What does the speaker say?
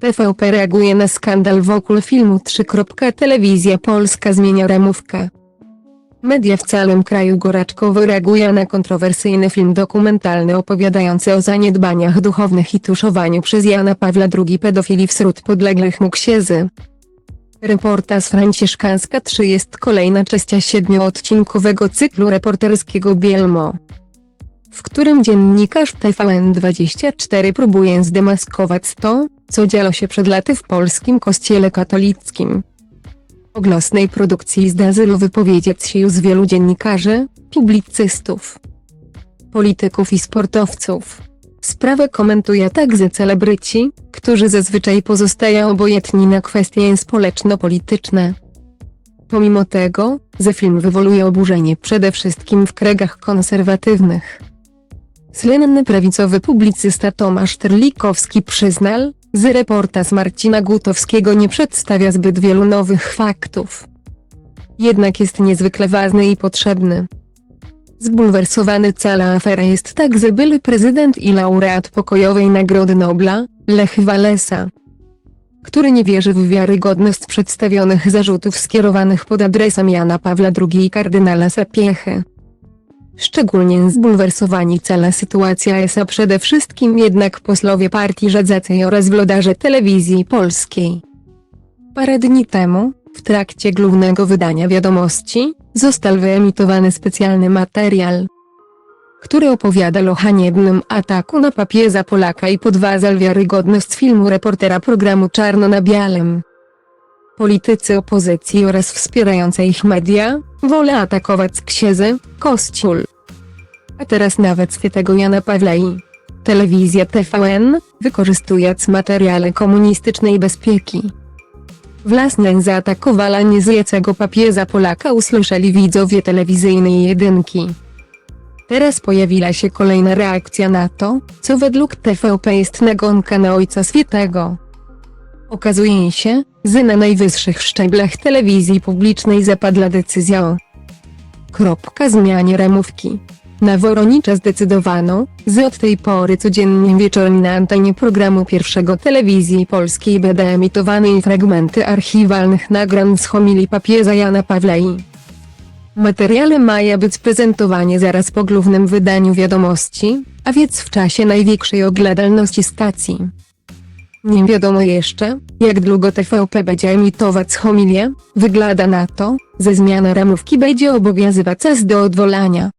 TVP reaguje na skandal wokół filmu 3. Telewizja Polska zmienia ramówkę. Media w całym kraju gorączkowo reagują na kontrowersyjny film dokumentalny opowiadający o zaniedbaniach duchownych i tuszowaniu przez Jana Pawła II pedofili wśród podległych mu księży. Reportaż Franciszkanska 3 jest kolejna część siedmioodcinkowego cyklu reporterskiego Bielmo w którym dziennikarz TVN24 próbuje zdemaskować to, co działo się przed laty w polskim kościele katolickim. O głosnej produkcji zdarzyło wypowiedzieć się już wielu dziennikarzy, publicystów, polityków i sportowców. Sprawę komentuje także celebryci, którzy zazwyczaj pozostają obojętni na kwestie społeczno-polityczne. Pomimo tego, że film wywołuje oburzenie przede wszystkim w kręgach konserwatywnych. Słynny prawicowy publicysta Tomasz Terlikowski przyznał, że reportaż Marcina Gutowskiego nie przedstawia zbyt wielu nowych faktów. Jednak jest niezwykle ważny i potrzebny. Zbulwersowany cała afera jest także były prezydent i laureat pokojowej Nagrody Nobla, Lech Walesa który nie wierzy w wiarygodność przedstawionych zarzutów skierowanych pod adresem Jana Pawła II i kardynała Sapiechy. Szczególnie zbulwersowani cała sytuacja jest a przede wszystkim jednak posłowie partii rządzącej oraz wlodarze telewizji polskiej. Parę dni temu, w trakcie głównego wydania wiadomości, został wyemitowany specjalny materiał, który opowiada o haniebnym ataku na papieża Polaka i podważa wiarygodność filmu reportera programu Czarno na Białym. Politycy opozycji oraz wspierające ich media, wolą atakować księży, kościół. A teraz nawet świętego Jana Pawła i telewizja TVN, wykorzystując materiały komunistycznej bezpieki. Własne zaatakowala niezjecego papieża Polaka usłyszeli widzowie telewizyjnej jedynki. Teraz pojawiła się kolejna reakcja na to, co według TVP jest nagonka na Ojca Świętego. Okazuje się, że na najwyższych szczeblach telewizji publicznej zapadła decyzja o kropka zmianie ramówki. Na Woronicza zdecydowano, że od tej pory codziennie wieczorem na antenie programu pierwszego telewizji polskiej będą emitowane fragmenty archiwalnych nagrań z homilii papieża Jana Pawła i Materiale mają być prezentowane zaraz po głównym wydaniu wiadomości, a więc w czasie największej oglądalności stacji. Nie wiadomo jeszcze, jak długo TVP będzie emitować homilię, wygląda na to, że zmiana ramówki będzie obowiązywać aż do odvolania.